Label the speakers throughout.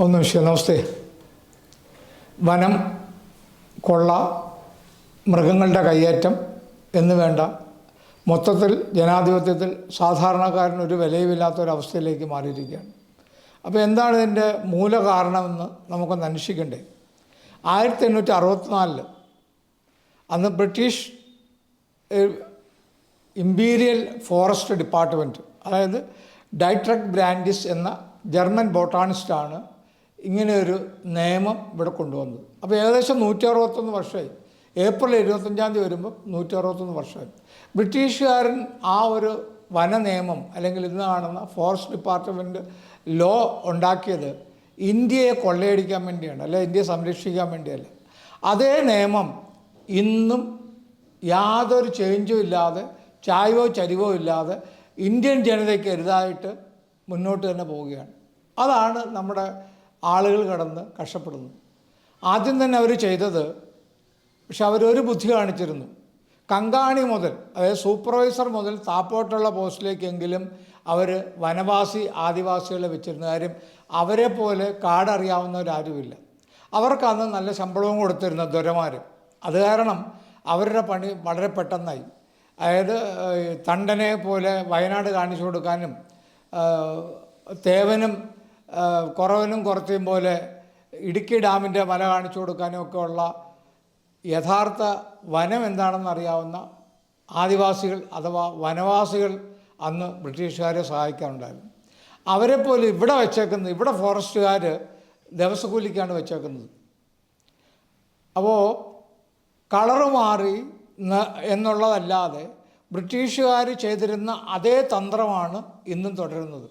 Speaker 1: ഒന്ന് നിമിഷം നമസ്തേ. വനം കൊള്ള മൃഗങ്ങളുടെ കയ്യേറ്റം എന്ന് വേണ്ട. മൊത്തത്തിൽ ജനാധിപത്യത്തിൽ സാധാരണക്കാരനൊരു വിലയുമില്ലാത്തൊരവസ്ഥയിലേക്ക് മാറിയിരിക്കുകയാണ്. അപ്പോൾ എന്താണ് ഇതിന്റെ മൂല കാരണമെന്ന് നമുക്കൊന്ന് അന്വേഷിക്കണ്ടേ? ആയിരത്തി എണ്ണൂറ്റി അറുപത്തിനാലിൽ അന്ന് ബ്രിട്ടീഷ് ഇമ്പീരിയൽ ഫോറസ്റ്റ് ഡിപ്പാർട്ട്മെന്റ് അതായത് ഡൈട്രക് ബ്രാൻഡിസ് എന്ന ജർമ്മൻ ബോട്ടാണിസ്റ്റാണ് ഇങ്ങനെയൊരു നിയമം ഇവിടെ കൊണ്ടുവന്നത്. അപ്പോൾ ഏകദേശം നൂറ്റി അറുപത്തൊന്ന് വർഷമായി. ഏപ്രിൽ ഇരുപത്തഞ്ചാം തീയതി വരുമ്പോൾ നൂറ്റി അറുപത്തൊന്ന് വർഷമായി. ബ്രിട്ടീഷുകാരൻ ആ ഒരു വന നിയമം അല്ലെങ്കിൽ ഇന്ന് കാണുന്ന ഫോറസ്റ്റ് ഡിപ്പാർട്ട്മെന്റ് ലോ ഉണ്ടാക്കിയത് ഇന്ത്യയെ കൊള്ളയടിക്കാൻ വേണ്ടിയാണ് അല്ലെ ഇന്ത്യയെ സംരക്ഷിക്കാൻ വേണ്ടിയല്ല. അതേ നിയമം ഇന്നും യാതൊരു ചേഞ്ചും ഇല്ലാതെ ചായവോ ചരിവോ ഇല്ലാതെ ഇന്ത്യൻ ജനതയ്ക്ക് എരുതായിട്ട് മുന്നോട്ട് തന്നെ പോവുകയാണ്. അതാണ് നമ്മുടെ ആളുകൾ കടന്ന് കഷ്ടപ്പെടുന്നു. ആദ്യം തന്നെ അവർ ചെയ്തത് പക്ഷെ അവരൊരു ബുദ്ധി കാണിച്ചിരുന്നു. കങ്കാണി മുതൽ അതായത് സൂപ്പർവൈസർ മുതൽ താപ്പോട്ടുള്ള പോസ്റ്റിലേക്കെങ്കിലും അവർ വനവാസി ആദിവാസികളെ വെച്ചിരുന്ന കാര്യം അവരെ പോലെ കാടറിയാവുന്നവരാരുമില്ല അവർക്ക് അന്ന് നല്ല ശമ്പളവും കൊടുത്തിരുന്ന ദുരമാർ അത് കാരണം അവരുടെ പണി വളരെ പെട്ടെന്നായി. അതായത് തണ്ടനെ പോലെ വയനാട് കാണിച്ചു കൊടുക്കാനും തേവനും കുറവനും കുറച്ചും പോലെ ഇടുക്കി ഡാമിന്റെ മല കാണിച്ചു കൊടുക്കാനും ഒക്കെ ഉള്ള യഥാർത്ഥ വനം എന്താണെന്ന് അറിയാവുന്ന ആദിവാസികൾ അഥവാ വനവാസികൾ അന്ന് ബ്രിട്ടീഷുകാരെ സഹായിക്കാറുണ്ടായിരുന്നു അവരെപ്പോലെ ഇവിടെ വെച്ചേക്കുന്നത് ഇവിടെ ഫോറസ്റ്റുകാർ ദിവസക്കൂലിക്കാണ് വെച്ചേക്കുന്നത്. അപ്പോൾ കളറ് മാറി എന്നുള്ളതല്ലാതെ ബ്രിട്ടീഷുകാർ ചെയ്തിരുന്ന അതേ തന്ത്രമാണ് ഇന്നും തുടരുന്നത്.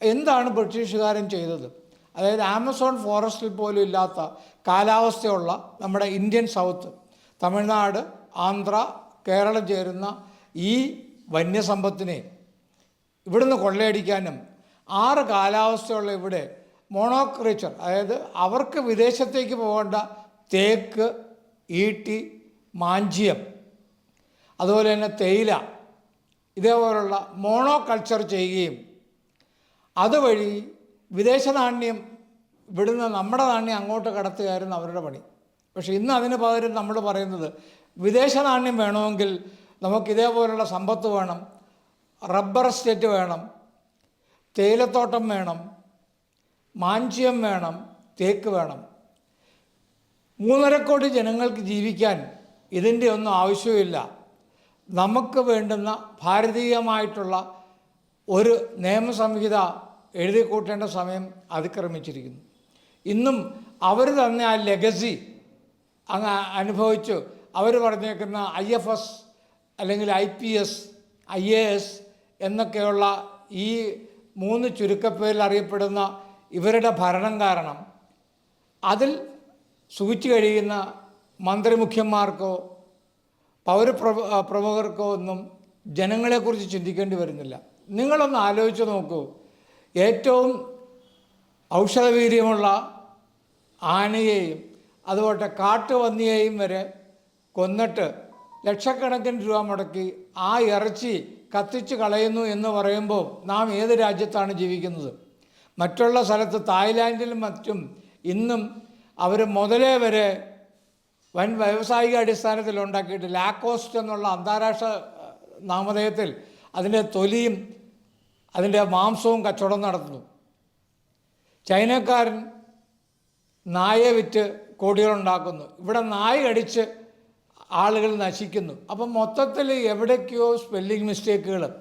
Speaker 1: എന്താണ് ബ്രിട്ടീഷുകാരൻ ചെയ്തത്? അതായത് ആമസോൺ ഫോറസ്റ്റിൽ പോലും ഇല്ലാത്ത കാലാവസ്ഥയുള്ള നമ്മുടെ ഇന്ത്യൻ സൗത്ത് തമിഴ്നാട് ആന്ധ്ര കേരളം ചേരുന്ന ഈ വന്യസമ്പത്തിനെ ഇവിടുന്ന് കൊള്ളയടിക്കാനും ആറ് കാലാവസ്ഥയുള്ള ഇവിടെ മോണോക്രീച്ചർ അതായത് അവർക്ക് വിദേശത്തേക്ക് പോകേണ്ട തേക്ക് ഈട്ടി മാഞ്ചിയം അതുപോലെ തന്നെ തേയില ഇതേപോലുള്ള മോണോ കൾച്ചർ ചെയ്യുകയും അതുവഴി വിദേശ നാണ്യം ഇവിടുന്ന് നമ്മുടെ നാണ്യം അങ്ങോട്ട് കടത്തുകയായിരുന്നു അവരുടെ പണി. പക്ഷേ ഇന്ന് അതിന് പകരം നമ്മൾ പറയുന്നത് വിദേശ നാണ്യം വേണമെങ്കിൽ നമുക്ക് ഇതേപോലുള്ള സമ്പത്ത് വേണം റബ്ബർ എസ്റ്റേറ്റ് വേണം തേയിലത്തോട്ടം വേണം മാഞ്ചിയം വേണം തേക്ക് വേണം. മൂന്നര കോടി ജനങ്ങൾക്ക് ജീവിക്കാൻ ഇതിന്റെ ഒന്നും ആവശ്യമില്ല നമുക്ക് വേണ്ടുന്ന ഭാരതീയമായിട്ടുള്ള ഒരു നിയമസംഹിത എഴുതി കൂട്ടേണ്ട സമയം അതിക്രമിച്ചിരിക്കുന്നു. ഇന്നും അവർ തന്നെ ആ ലെഗസി അങ്ങ് അനുഭവിച്ചു. അവർ പറഞ്ഞേക്കുന്ന ഐ എഫ് എസ് അല്ലെങ്കിൽ I P S I A S എന്നൊക്കെയുള്ള ഈ മൂന്ന് ചുരുക്കപ്പേരിൽ അറിയപ്പെടുന്ന ഇവരുടെ ഭരണം കാരണം അതിൽ സൂചിച്ചു കഴിയുന്ന മന്ത്രിമുഖ്യന്മാർക്കോ പൗരപ്രഭ പ്രമുഖർക്കോ ഒന്നും ജനങ്ങളെക്കുറിച്ച് ചിന്തിക്കേണ്ടി വരുന്നില്ല. നിങ്ങളൊന്ന് ആലോചിച്ച് നോക്കൂ. ഏറ്റവും ഔഷധവീര്യമുള്ള ആനയെയും അതുപോലെ കാട്ടുപന്നിയെയും വരെ കൊന്നിട്ട് ലക്ഷക്കണക്കിന് രൂപ മുടക്കി ആ ഇറച്ചി കത്തിച്ച് കളയുന്നു എന്ന് പറയുമ്പോൾ നാം ഏത് രാജ്യത്താണ് ജീവിക്കുന്നത്? മറ്റുള്ള സ്ഥലത്ത് തായ്ലാൻഡിലും മറ്റും ഇന്നും അവർ മുതലേ വരെ വൻ വ്യാവസായിക അടിസ്ഥാനത്തിൽ ഉണ്ടാക്കിയിട്ട് ലാക്കോസ്റ്റ് എന്നുള്ള അന്താരാഷ്ട്ര നാമധേയത്തിൽ അതിന്റെ തൊലിയും അതിന്റെ മാംസവും കച്ചവടം നടത്തുന്നു. ചൈനക്കാരൻ നായയെ വിറ്റ് കോടികളുണ്ടാക്കുന്നു. ഇവിടെ നായ അടിച്ച് ആളുകൾ നശിക്കുന്നു. അപ്പം മൊത്തത്തിൽ എവിടേക്കോ സ്പെല്ലിംഗ് മിസ്റ്റേക്കുകൾ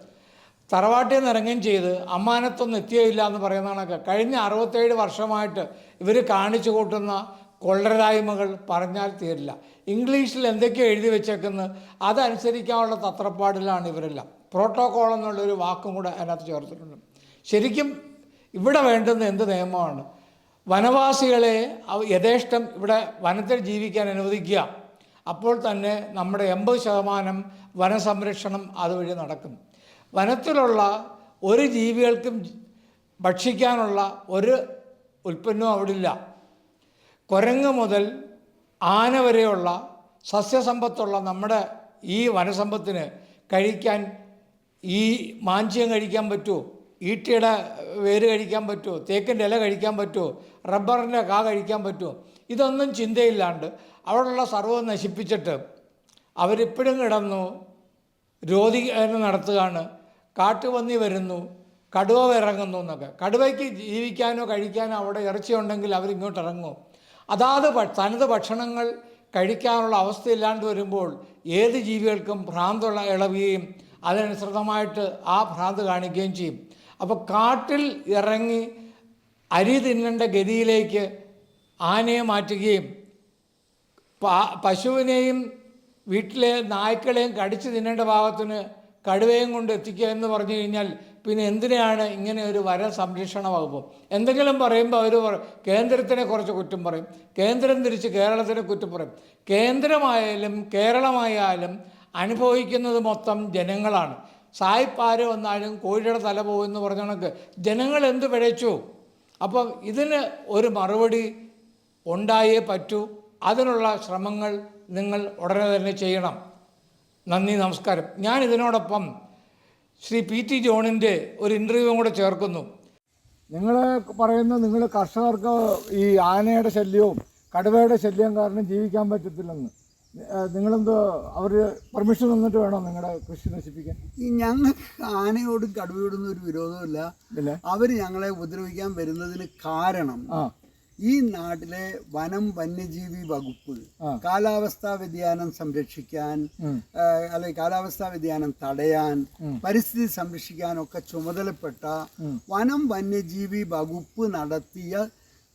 Speaker 1: തറവാട്ടിൽ നിന്ന് ഇറങ്ങുകയും ചെയ്ത് അമ്മാനത്തൊന്നും എത്തിയില്ല എന്ന് പറയുന്ന കണക്ക്. കഴിഞ്ഞ അറുപത്തേഴ് വർഷമായിട്ട് ഇവർ കാണിച്ചു കൂട്ടുന്ന കൊള്ളരായ്മകൾ പറഞ്ഞാൽ തീരില്ല. ഇംഗ്ലീഷിൽ എന്തൊക്കെയോ എഴുതി വെച്ചേക്കുന്നത്? അതനുസരിക്കാനുള്ള തത്രപ്പാടിലാണ് ഇവരെല്ലാം. പ്രോട്ടോകോൾ എന്നുള്ളൊരു വാക്കും കൂടെ അതിനകത്ത് ചേർത്തിട്ടുണ്ട്. ശരിക്കും ഇവിടെ വേണ്ടുന്ന എന്ത് നിയമമാണ്? വനവാസികളെ യഥേഷ്ടം ഇവിടെ വനത്തിൽ ജീവിക്കാൻ അനുവദിക്കുക. അപ്പോൾ തന്നെ നമ്മുടെ എൺപത് ശതമാനം വനസംരക്ഷണം അതുവഴി നടക്കും. വനത്തിലുള്ള ഒരു ജീവികൾക്കും ഭക്ഷിക്കാനുള്ള ഒരു ഉൽപ്പന്നവും അവിടെ ഇല്ല കുരങ്ങ് മുതൽ ആന വരെയുള്ള സസ്യസമ്പത്തുള്ള നമ്മുടെ ഈ വനസമ്പത്തിന് കഴിക്കാൻ ഈ മാഞ്ചിയം കഴിക്കാൻ പറ്റുമോ? ഈട്ടിയുടെ വേര് കഴിക്കാൻ പറ്റുമോ? തേക്കിന്റെ ഇല കഴിക്കാൻ പറ്റുമോ? റബ്ബറിന്റെ കാ കഴിക്കാൻ പറ്റുമോ? ഇതൊന്നും ചിന്തയില്ലാണ്ട് അവിടെയുള്ള സർവം നശിപ്പിച്ചിട്ട് അവരിപ്പോഴും കിടന്നു രോഗി നടത്തുകയാണ്. കാട്ടുപന്നി വരുന്നു കടുവ ഇറങ്ങുന്നു എന്നൊക്കെ. കടുവയ്ക്ക് ജീവിക്കാനോ കഴിക്കാനോ അവിടെ ഇറച്ചി ഉണ്ടെങ്കിൽ അവരിങ്ങോട്ട് ഇറങ്ങും. അതാത് തനത് ഭക്ഷണങ്ങൾ കഴിക്കാനുള്ള അവസ്ഥയില്ലാണ്ട് വരുമ്പോൾ ഏത് ജീവികൾക്കും ഭ്രാന്തുള്ള ഇളവുകയും അതിനനുസൃതമായിട്ട് ആ ഭ്രാന്ത് കാണിക്കുകയും ചെയ്യും. അപ്പോൾ കാട്ടിൽ ഇറങ്ങി അരി തിന്നേണ്ട ഗതിയിലേക്ക് ആനയെ മാറ്റുകയും പശുവിനെയും വീട്ടിലെ നായ്ക്കളെയും കടിച്ചു തിന്നേണ്ട ഭാഗത്തിന് കടുവയും കൊണ്ട് എത്തിക്കുക എന്ന് പറഞ്ഞു കഴിഞ്ഞാൽ പിന്നെ എന്തിനാണ് ഇങ്ങനെ ഒരു വര സംരക്ഷണ വകുപ്പ്? എന്തെങ്കിലും പറയുമ്പോൾ അവർ കേന്ദ്രത്തിനെ കുറച്ച് കുറ്റം പറയും. കേന്ദ്രം തിരിച്ച് കേരളത്തിനെ കുറ്റം പറയും. കേന്ദ്രമായാലും കേരളമായാലും അനുഭവിക്കുന്നത് മൊത്തം ജനങ്ങളാണ്. സായിപ്പാര് വന്നാലും കോഴിയുടെ തല പോകുമെന്ന് പറഞ്ഞ കണക്ക്. ജനങ്ങൾ എന്ത് പിഴച്ചു? അപ്പം ഇതിന് ഒരു മറുപടി ഉണ്ടായേ പറ്റൂ. അതിനുള്ള ശ്രമങ്ങൾ നിങ്ങൾ ഉടനെ തന്നെ ചെയ്യണം. നന്ദി നമസ്കാരം. ഞാൻ ഇതിനോടൊപ്പം ശ്രീ പി ടി ജോണിന്റെ ഒരു ഇന്റർവ്യൂ കൂടെ ചേർക്കുന്നു.
Speaker 2: നിങ്ങൾ പറയുന്ന നിങ്ങൾ കർഷകർക്ക് ഈ ആനയുടെ ശല്യവും കടുവയുടെ ശല്യം കാരണം ജീവിക്കാൻ പറ്റത്തില്ലെന്ന്. നിങ്ങളെന്തോ അവർ പെർമിഷൻ തന്നിട്ട് വേണോ നിങ്ങളുടെ കൃഷി നശിപ്പിക്കാൻ?
Speaker 3: ഈ ഞങ്ങൾക്ക് ആനയോടും കടുവയോടൊന്നും ഒരു വിരോധമില്ല
Speaker 2: ഇല്ല.
Speaker 3: അവർ ഞങ്ങളെ ഉപദ്രവിക്കാൻ വരുന്നതിന് കാരണം
Speaker 2: ആ.
Speaker 3: ഈ നാട്ടിലെ വനം വന്യജീവി വകുപ്പ്. കാലാവസ്ഥാ വ്യതിയാനം സംരക്ഷിക്കാൻ അല്ലെ കാലാവസ്ഥാ വ്യതിയാനം തടയാൻ പരിസ്ഥിതി സംരക്ഷിക്കാൻ ഒക്കെ ചുമതലപ്പെട്ട വനം വന്യജീവി വകുപ്പ് നടത്തിയ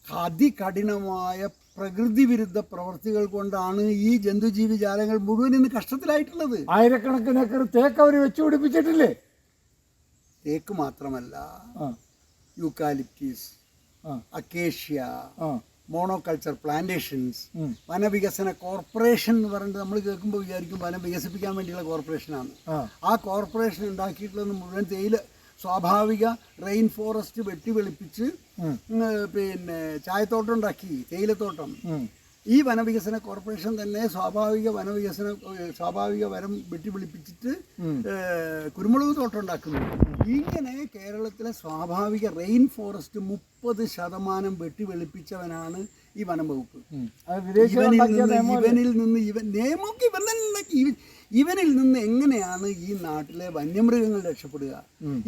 Speaker 3: അതികഠിനമായ പ്രകൃതി വിരുദ്ധ പ്രവർത്തികൾ കൊണ്ടാണ് ഈ ജന്തുജീവി ജാലങ്ങൾ മുഴുവൻ ഇന്ന് കഷ്ടത്തിലായിട്ടുള്ളത്.
Speaker 2: ആയിരക്കണക്കിന് ഏക്കർ തേക്ക് അവർ വെച്ച് പിടിപ്പിച്ചിട്ടില്ലേ?
Speaker 3: തേക്ക് മാത്രമല്ല യൂക്കാലിപ്റ്റീസ് അക്കേഷ്യ മോണോകൾച്ചർ പ്ലാന്റേഷൻസ് വനവികസന കോർപ്പറേഷൻ എന്ന് പറഞ്ഞിട്ട് നമ്മൾ കേൾക്കുമ്പോൾ വിചാരിക്കും വനം വികസിപ്പിക്കാൻ വേണ്ടിയുള്ള കോർപ്പറേഷനാണ്.
Speaker 2: ആ
Speaker 3: കോർപ്പറേഷൻ ഉണ്ടാക്കിയിട്ടുള്ളത് മുഴുവൻ തേയില സ്വാഭാവിക റെയിൻ ഫോറസ്റ്റ് വെട്ടി വെളുപ്പിച്ച്
Speaker 2: ഉം.
Speaker 3: ഉം, പിന്നെ ചായത്തോട്ടം ഉണ്ടാക്കി തേയിലത്തോട്ടം. ഈ വനവികസന കോർപ്പറേഷൻ തന്നെ സ്വാഭാവിക വനവികസന സ്വാഭാവിക വനം വെട്ടിപ്പിടിപ്പിച്ചിട്ട് ഏഹ്, കുരുമുളക് തോട്ടം ഉണ്ടാക്കുന്നു ഇങ്ങനെ കേരളത്തിലെ സ്വാഭാവിക റെയിൻ ഫോറസ്റ്റ് മുപ്പത് ശതമാനം വെട്ടിവെളുപ്പിച്ചവനാണ് ഈ വനം വകുപ്പ്. ഇവനിൽ നിന്ന്
Speaker 2: നിയമം
Speaker 3: ഇവനിൽ നിന്ന് ഇവൻ നിയമമൊക്കെ ഇവൻ തന്നെ ഇവനിൽ നിന്ന് എങ്ങനെയാണ് ഈ നാട്ടിലെ വന്യമൃഗങ്ങൾ രക്ഷപ്പെടുക?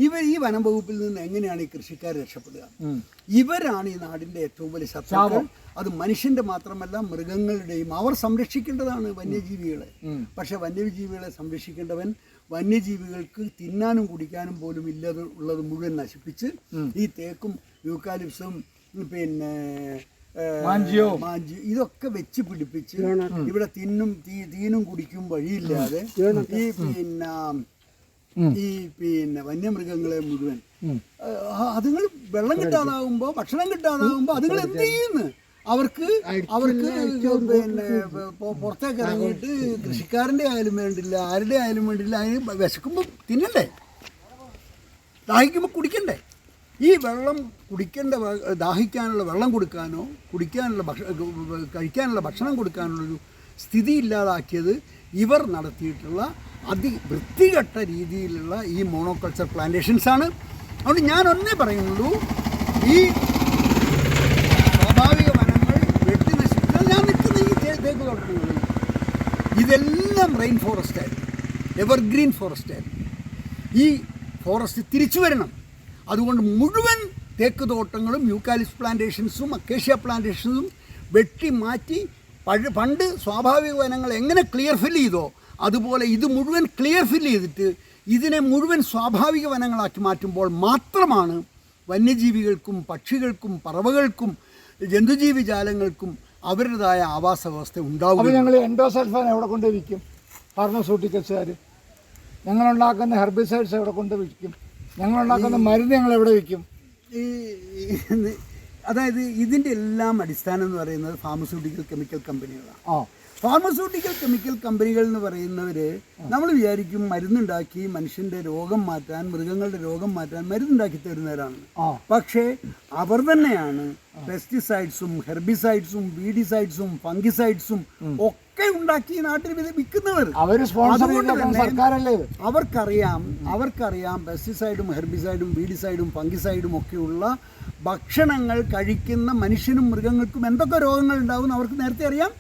Speaker 3: ഇവർ ഈ വനം വകുപ്പിൽ നിന്ന് എങ്ങനെയാണ് ഈ കൃഷിക്കാർ രക്ഷപ്പെടുക? ഇവരാണ് ഈ നാടിന്റെ ഏറ്റവും വലിയ ശത്രുക്കൾ. അത് മനുഷ്യന്റെ മാത്രമല്ല മൃഗങ്ങളുടെയും അവർ സംരക്ഷിക്കേണ്ടതാണ് വന്യജീവികളെ. പക്ഷെ വന്യജീവികളെ സംരക്ഷിക്കേണ്ടവൻ വന്യജീവികൾക്ക് തിന്നാനും കുടിക്കാനും പോലും ഇല്ലാതെ ഉള്ളത് മുഴുവൻ നശിപ്പിച്ച് ഈ തേക്കും യൂക്കാലിപ്സും പിന്നെ. മാഞ്ചി. ഇതൊക്കെ വെച്ച് പിടിപ്പിച്ച് ഇവിടെ തിന്നും തീ തീനും കുടിക്കും വഴിയില്ലാതെ ഈ പിന്നെ ഈ പിന്നെ വന്യമൃഗങ്ങളെ മുഴുവൻ. അതുങ്ങൾ വെള്ളം കിട്ടാതാകുമ്പോ ഭക്ഷണം കിട്ടാതാകുമ്പോ അതുങ്ങൾ എന്ത് ചെയ്യുന്നു അവർക്ക് അവർക്ക് പിന്നെ പുറത്തേക്ക് ഇറങ്ങിയിട്ട് കൃഷിക്കാരന്റെ ആയാലും വേണ്ടില്ല ആരുടെ ആയാലും വേണ്ടില്ല അതിന് വിശക്കുമ്പോൾ തിന്നണ്ടേ? ദാഹിക്കുമ്പോൾ കുടിക്കണ്ടേ? ഈ വെള്ളം കുടിക്കേണ്ട ദാഹിക്കാനുള്ള വെള്ളം കൊടുക്കാനോ കുടിക്കാനുള്ള ഭക്ഷ കഴിക്കാനുള്ള ഭക്ഷണം കൊടുക്കാനുള്ളൊരു സ്ഥിതി ഇല്ലാതാക്കിയത് ഇവർ നടത്തിയിട്ടുള്ള അതിവൃത്തികെട്ട രീതിയിലുള്ള ഈ മോണോകൾച്ചർ പ്ലാന്റേഷൻസാണ്. അതുകൊണ്ട് ഞാൻ ഒന്നേ പറയുന്നുള്ളൂ ഈ സ്വാഭാവിക വനങ്ങൾ വെട്ടി നശിപ്പിക്കാൻ ഞാൻ നിൽക്കുന്ന ഈ തേക്ക് തോട്ടങ്ങളിൽ ഇതെല്ലാം റെയിൻ ഫോറസ്റ്റ് ആയിരുന്നു എവർഗ്രീൻ ഫോറസ്റ്റ് ആയിരുന്നു ഈ ഫോറസ്റ്റ് തിരിച്ചു വരണം. അതുകൊണ്ട് മുഴുവൻ തേക്ക് തോട്ടങ്ങളും യൂക്കാലിസ് പ്ലാന്റേഷൻസും അക്കേഷ്യ പ്ലാന്റേഷൻസും വെട്ടി മാറ്റി പഴ പണ്ട് സ്വാഭാവിക വനങ്ങൾ എങ്ങനെ ക്ലിയർ ഫിൽ ചെയ്തോ അതുപോലെ ഇത് മുഴുവൻ ക്ലിയർ ഫിൽ ചെയ്തിട്ട് ഇതിനെ മുഴുവൻ സ്വാഭാവിക വനങ്ങളാക്കി മാറ്റുമ്പോൾ മാത്രമാണ് വന്യജീവികൾക്കും പക്ഷികൾക്കും പറവകൾക്കും ജന്തുജീവി ജാലങ്ങൾക്കും അവരുടേതായ ആവാസ വ്യവസ്ഥ ഉണ്ടാവുക.
Speaker 2: ഞങ്ങൾ എൻഡോസൾഫാൻ എവിടെ കൊണ്ട് ഫാർമസ്യൂട്ടിക്കൽസുകാർ ഞങ്ങളുണ്ടാക്കുന്ന ഹെർബിസൈഡ്സ് എവിടെ കൊണ്ട് ഞങ്ങളുണ്ടാക്കുന്ന മരുന്ന് ഞങ്ങൾ എവിടെ വിൽക്കും
Speaker 3: ഈ ഈ- അതായത് ഇതിന്റെ എല്ലാം അടിസ്ഥാനം എന്ന് പറയുന്നത് ഫാർമസ്യൂട്ടിക്കൽ കെമിക്കൽ കമ്പനികളാണ്
Speaker 2: ആ.
Speaker 3: ഫാർമസ്യൂട്ടിക്കൽ കെമിക്കൽ കമ്പനികൾ എന്ന് പറയുന്നവർ നമ്മൾ വിചാരിക്കും മരുന്നുണ്ടാക്കി മനുഷ്യന്റെ രോഗം മാറ്റാൻ മൃഗങ്ങളുടെ രോഗം മാറ്റാൻ മരുന്നുണ്ടാക്കി തരുന്നവരാണ്. പക്ഷേ അവർ തന്നെയാണ് പെസ്റ്റിസൈഡ്സും ഹെർബിസൈഡ്സും വീഡിസൈഡ്സും ഫംഗിസൈഡ്സും ഒക്കെ ഒക്കെ ഉണ്ടാക്കി നാട്ടിൽ വിൽക്കുന്നവർ.
Speaker 2: സർക്കാരല്ലേ
Speaker 3: അവർക്കറിയാം അവർക്കറിയാം പെസ്റ്റിസൈഡും ഹെർബിസൈഡും വീഡിസൈഡും ഫംഗിസൈഡും ഒക്കെയുള്ള ഭക്ഷണങ്ങൾ കഴിക്കുന്ന മനുഷ്യനും മൃഗങ്ങൾക്കും എന്തൊക്കെ രോഗങ്ങൾ ഉണ്ടാവും എന്ന് അവർക്ക് നേരത്തെ അറിയാം.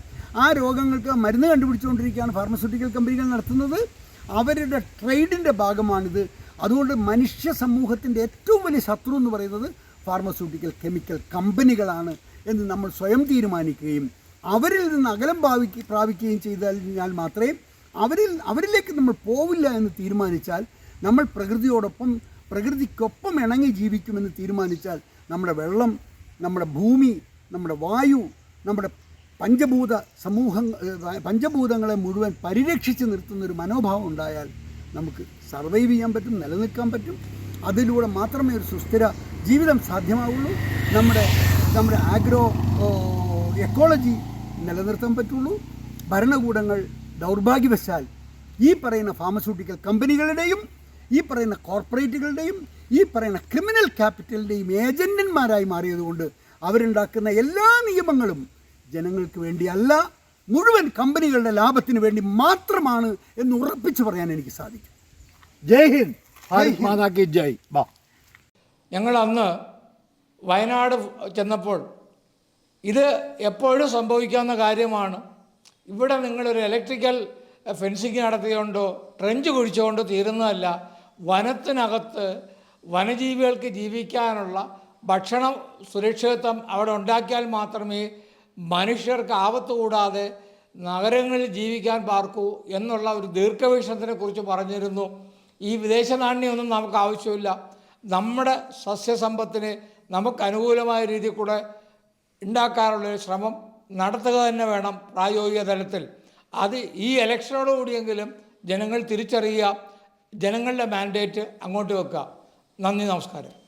Speaker 3: ആ രോഗങ്ങൾക്ക് മരുന്ന് കണ്ടുപിടിച്ചുകൊണ്ടിരിക്കുകയാണ് ഫാർമസ്യൂട്ടിക്കൽ കമ്പനികൾ നടത്തുന്നത്. അവരുടെ ട്രേഡിന്റെ ഭാഗമാണിത്. അതുകൊണ്ട് മനുഷ്യ സമൂഹത്തിന്റെ ഏറ്റവും വലിയ ശത്രു എന്ന് പറയുന്നത് ഫാർമസ്യൂട്ടിക്കൽ കെമിക്കൽ കമ്പനികളാണ് എന്ന് നമ്മൾ സ്വയം തീരുമാനിക്കുകയും അവരിൽ നിന്ന് അകലം ഭാവിക്ക് പ്രാപിക്കുകയും ചെയ്താൽ മാത്രമേ അവരിൽ അവരിലേക്ക് നമ്മൾ പോവില്ല എന്ന് തീരുമാനിച്ചാൽ നമ്മൾ പ്രകൃതിയോടൊപ്പം പ്രകൃതിക്കൊപ്പം ഇണങ്ങി ജീവിക്കുമെന്ന് തീരുമാനിച്ചാൽ നമ്മുടെ വെള്ളം നമ്മുടെ ഭൂമി നമ്മുടെ വായു നമ്മുടെ പഞ്ചഭൂത സമൂഹം പഞ്ചഭൂതങ്ങളെ മുഴുവൻ പരിരക്ഷിച്ച് നിർത്തുന്നൊരു മനോഭാവം ഉണ്ടായാൽ നമുക്ക് സർവൈവ് ചെയ്യാൻ പറ്റും നിലനിൽക്കാൻ പറ്റും. അതിലൂടെ മാത്രമേ ഒരു സുസ്ഥിര ജീവിതം സാധ്യമാവുള്ളൂ. നമ്മുടെ നമ്മുടെ ആഗ്രോ എക്കോളജി നിലനിർത്താൻ പറ്റുള്ളൂ. ഭരണകൂടങ്ങൾ ദൗർഭാഗ്യവശാൽ ഈ പറയുന്ന ഫാർമസ്യൂട്ടിക്കൽ കമ്പനികളുടെയും ഈ പറയുന്ന കോർപ്പറേറ്റുകളുടെയും ഈ പറയുന്ന ക്രിമിനൽ ക്യാപിറ്റലിന്റെയും ഏജന്റന്മാരായി മാറിയതുകൊണ്ട് അവരുണ്ടാക്കുന്ന എല്ലാ നിയമങ്ങളും ജനങ്ങൾക്ക് വേണ്ടിയല്ല മുഴുവൻ കമ്പനികളുടെ ലാഭത്തിന് വേണ്ടി മാത്രമാണ് എന്ന് ഉറപ്പിച്ചു പറയാൻ എനിക്ക് സാധിക്കും.
Speaker 2: ജയ് ഹിന്ദ്. ജയ് വാ.
Speaker 1: ഞങ്ങൾ അന്ന് വയനാട് ചെന്നപ്പോൾ ഇത് എപ്പോഴും സംഭവിക്കാവുന്ന കാര്യമാണ്. ഇവിടെ നിങ്ങളൊരു ഇലക്ട്രിക്കൽ ഫെൻസിങ് നടത്തിയോണ്ടോ ട്രെഞ്ച് കുഴിച്ചുകൊണ്ടോ തീരുന്നതല്ല. വനത്തിനകത്ത് വനജീവികൾക്ക് ജീവിക്കാനുള്ള ഭക്ഷണ സുരക്ഷിതത്വം അവിടെ ഉണ്ടാക്കിയാൽ മാത്രമേ മനുഷ്യർക്ക് ആപത്ത് കൂടാതെ നഗരങ്ങളിൽ ജീവിക്കാൻ പാർക്കൂ എന്നുള്ള ഒരു ദീർഘവീക്ഷണത്തിനെ കുറിച്ച് പറഞ്ഞിരുന്നു. ഈ വിദേശ നാണ്യമൊന്നും നമുക്ക് ആവശ്യമില്ല. നമ്മുടെ സസ്യസമ്പത്തിനെ നമുക്ക് അനുകൂലമായ രീതിയിൽ കൂടെ ഉണ്ടാക്കാനുള്ളൊരു ശ്രമം നടത്തുക തന്നെ വേണം പ്രായോഗിക തലത്തിൽ. അത് ഈ ഇലക്ഷനോടുകൂടിയെങ്കിലും ജനങ്ങൾ തിരിച്ചറിയുക ജനങ്ങളുടെ മാൻഡേറ്റ് അങ്ങോട്ട് വെക്കുക. നന്ദി നമസ്കാരം.